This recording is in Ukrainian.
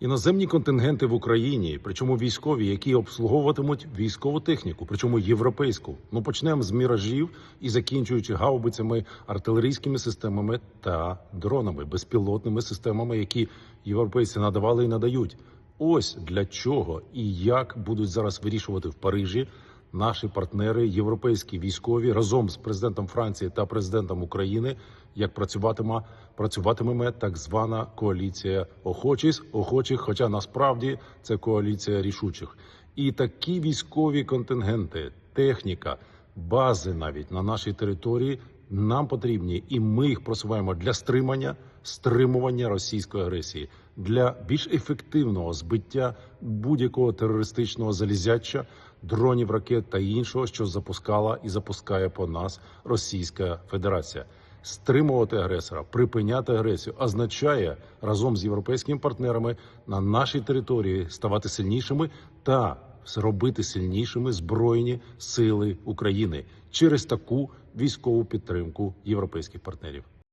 Іноземні контингенти в Україні, причому військові, які обслуговуватимуть військову техніку, причому європейську. Ну почнемо з міражів і закінчуючи гаубицями, артилерійськими системами та дронами, безпілотними системами, які європейці надавали і надають. Ось для чого і як будуть зараз вирішувати в Парижі наші партнери, європейські військові, разом з президентом Франції та президентом України, як працюватиме працюватиме так звана коаліція охочих, охочих, хоча насправді це коаліція рішучих. І такі військові контингенти, техніка, бази навіть на нашій території нам потрібні, і ми їх просуваємо для стримання, стримування російської агресії, для більш ефективного збиття будь-якого терористичного залізяча, дронів, ракет та іншого, що запускала і запускає по нас Російська Федерація. Стримувати агресора, припиняти агресію означає разом з європейськими партнерами на нашій території ставати сильнішими та зробити сильнішими збройні сили України через таку військову підтримку європейських партнерів.